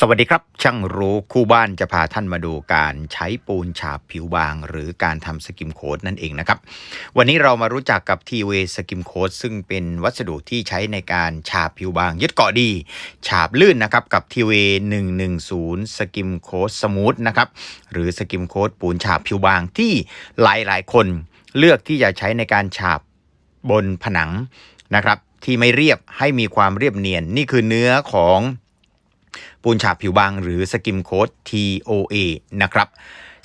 สวัสดีครับ ช่างรู้คู่บ้านจะพาท่านมาดูการใช้ปูนฉาบผิวบาง หรือการทำสกิมโค้ดนั่นเองนะครับ วันนี้เรามารู้จักกับทีเวสกิมโค้ดซึ่งเป็นวัสดุที่ใช้ในการฉาบผิวบาง ยึดเกาะดี ฉาบลื่นนะครับกับทีเว110 สกิมโค้ดสมูทนะครับหรือสกิมโค้ดปูนฉาบผิวบางที่หลายๆ คนเลือกที่จะใช้ในการฉาบบนผนังนะครับที่ไม่เรียบให้มีความเรียบเนียนนี่คือเนื้อของ ปูนฉาบผิวบางหรือสกิมโค้ด TOA นะครับ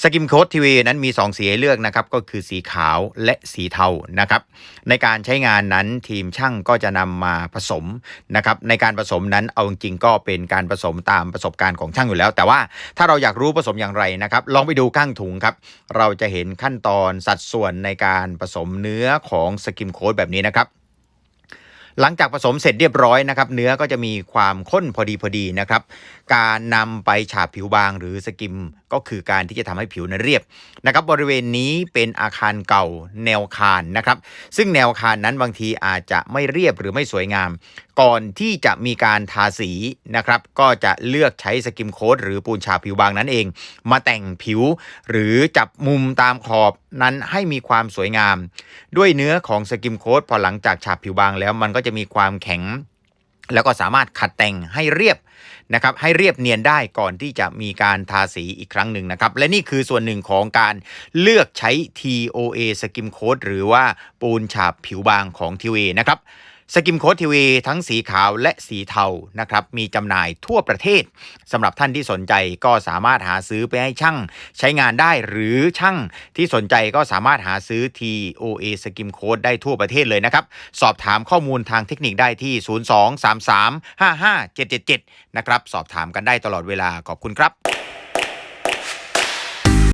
สกิมโค้ด TOA นั้นมี 2 สีให้เลือกนะครับก็คือสีขาวและสีเทานะครับในการใช้งานนั้นทีมช่างก็จะนำมาผสมนะครับในการผสมนั้นเอาจริงก็เป็นการผสมตามประสบการณ์ของช่างอยู่แล้ว แต่ว่าถ้าเราอยากรู้ผสมอย่างไรนะครับลองไปดูข้างถุงครับเราจะเห็นขั้นตอนสัดส่วนในการผสมเนื้อของสกิมโค้ดแบบนี้นะครับ หลังจากผสมเสร็จเรียบร้อยนะครับ เนื้อก็จะมีความข้นพอดีพอดีนะครับ การนำไปฉาบผิวบางหรือสกิมก็คือการที่จะทำให้ผิวนั้นเรียบนะครับ บริเวณนี้เป็นอาคารเก่าแนวคานนะครับ ซึ่งแนวคานนั้นบางทีอาจจะไม่เรียบหรือไม่สวยงาม ก่อนที่จะมีการทาสีนะครับ ก็จะเลือกใช้สกิมโค้ดหรือปูนฉาบผิวบางนั้นเอง มาแต่งผิว หรือจับมุมตามขอบนั้นให้มีความสวยงาม ด้วยเนื้อของสกิมโค้ดพอหลังจากฉาบผิวบางแล้วมันก็จะมีความแข็ง แล้วก็สามารถขัดแต่งให้เรียบนะครับให้เรียบเนียนได้ก่อนที่จะมีการทาสีอีกครั้งหนึ่งนะครับ และนี่คือส่วนหนึ่งของการเลือกใช้ TOA Skim Coat หรือว่าปูนฉาบผิวบางของ TOA นะครับ สกิมโค้ดทีวีทั้งสีขาวและสีเทานะครับมีจำหน่ายทั่วประเทศสำหรับท่านที่สนใจก็สามารถหาซื้อไปให้ช่างใช้งานได้หรือช่างที่สนใจก็สามารถหาซื้อ TOA สกิมโค้ดได้ทั่วประเทศเลยนะครับ สอบถามข้อมูลทางเทคนิคได้ที่ 023355777 นะครับ สอบถามกันได้ตลอดเวลาขอบคุณครับ